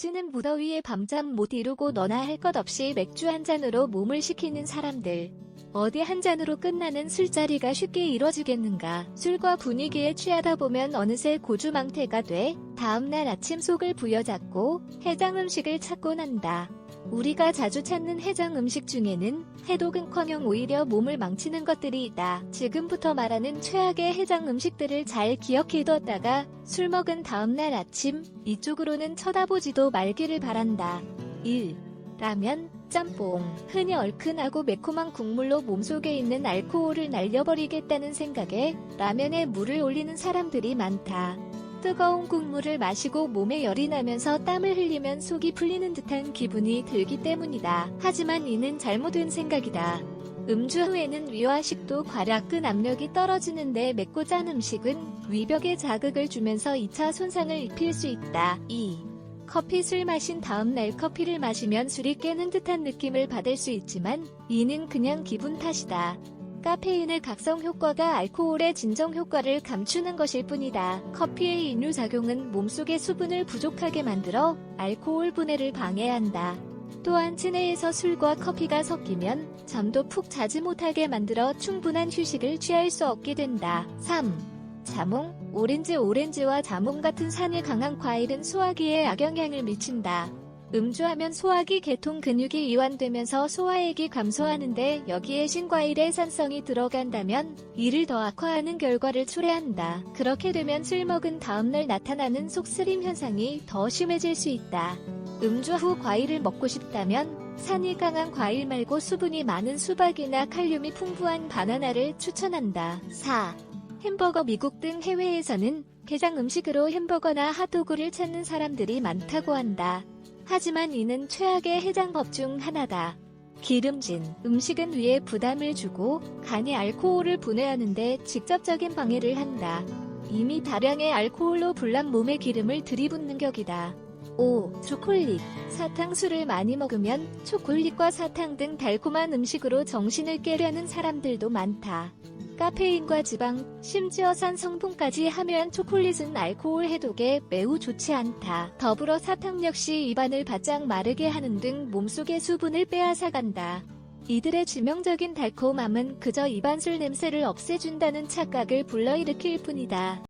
찌는 무더위에 밤잠 못 이루고 너나 할 것 없이 맥주 한 잔으로 몸을 식히는 사람들. 어디 한 잔으로 끝나는 술자리가 쉽게 이뤄지겠는가. 술과 분위기에 취하다 보면 어느새 고주망태가 돼 다음날 아침 속을 부여잡고 해장 음식을 찾곤 한다. 우리가 자주 찾는 해장 음식 중에는 해독은커녕 오히려 몸을 망치는 것들이 있다. 지금부터 말하는 최악의 해장 음식들을 잘 기억해뒀다가 술 먹은 다음날 아침 이쪽으로는 쳐다보지도 말기를 바란다. 1. 라면, 짬뽕. 흔히 얼큰하고 매콤한 국물로 몸속에 있는 알코올을 날려버리겠다는 생각에 라면에 물을 올리는 사람들이 많다. 뜨거운 국물을 마시고 몸에 열이 나면서 땀을 흘리면 속이 풀리는 듯한 기분이 들기 때문이다. 하지만 이는 잘못된 생각이다. 음주 후에는 위와 식도 과략근 압력이 떨어지는데 맵고 짠 음식은 위벽에 자극을 주면서 2차 손상을 입힐 수 있다. 2. 커피 술 마신 다음 날 커피를 마시면 술이 깨는 듯한 느낌을 받을 수 있지만 이는 그냥 기분 탓이다. 카페인의 각성 효과가 알코올의 진정 효과를 감추는 것일 뿐이다. 커피의 이뇨작용은 몸속의 수분을 부족하게 만들어 알코올 분해를 방해한다. 또한 체내에서 술과 커피가 섞이면 잠도 푹 자지 못하게 만들어 충분한 휴식을 취할 수 없게 된다. 3. 자몽, 오렌지 오렌지와 자몽 같은 산이 강한 과일은 소화기에 악영향을 미친다. 음주하면 소화기 계통 근육이 이완되면서 소화액이 감소하는데 여기에 신과일의 산성이 들어간다면 이를 더 악화하는 결과를 초래한다. 그렇게 되면 술 먹은 다음날 나타나는 속쓰림 현상이 더 심해질 수 있다. 음주 후 과일을 먹고 싶다면 산이 강한 과일 말고 수분이 많은 수박이나 칼륨이 풍부한 바나나를 추천한다. 4. 햄버거 미국 등 해외에서는 게장 음식으로 햄버거나 핫도그를 찾는 사람들이 많다고 한다. 하지만 이는 최악의 해장법 중 하나다. 기름진 음식은 위에 부담을 주고 간이 알코올을 분해하는데 직접적인 방해를 한다. 이미 다량의 알코올로 불난 몸에 기름을 들이붓는 격이다. 5. 초콜릿. 사탕수를 많이 먹으면 초콜릿과 사탕 등 달콤한 음식으로 정신을 깨려는 사람들도 많다. 카페인과 지방, 심지어 산 성분까지 함유한 초콜릿은 알코올 해독에 매우 좋지 않다. 더불어 사탕 역시 입안을 바짝 마르게 하는 등 몸속의 수분을 빼앗아간다. 이들의致命적인 달콤함은 그저 입안술 냄새를 없애준다는 착각을 불러일으킬 뿐이다.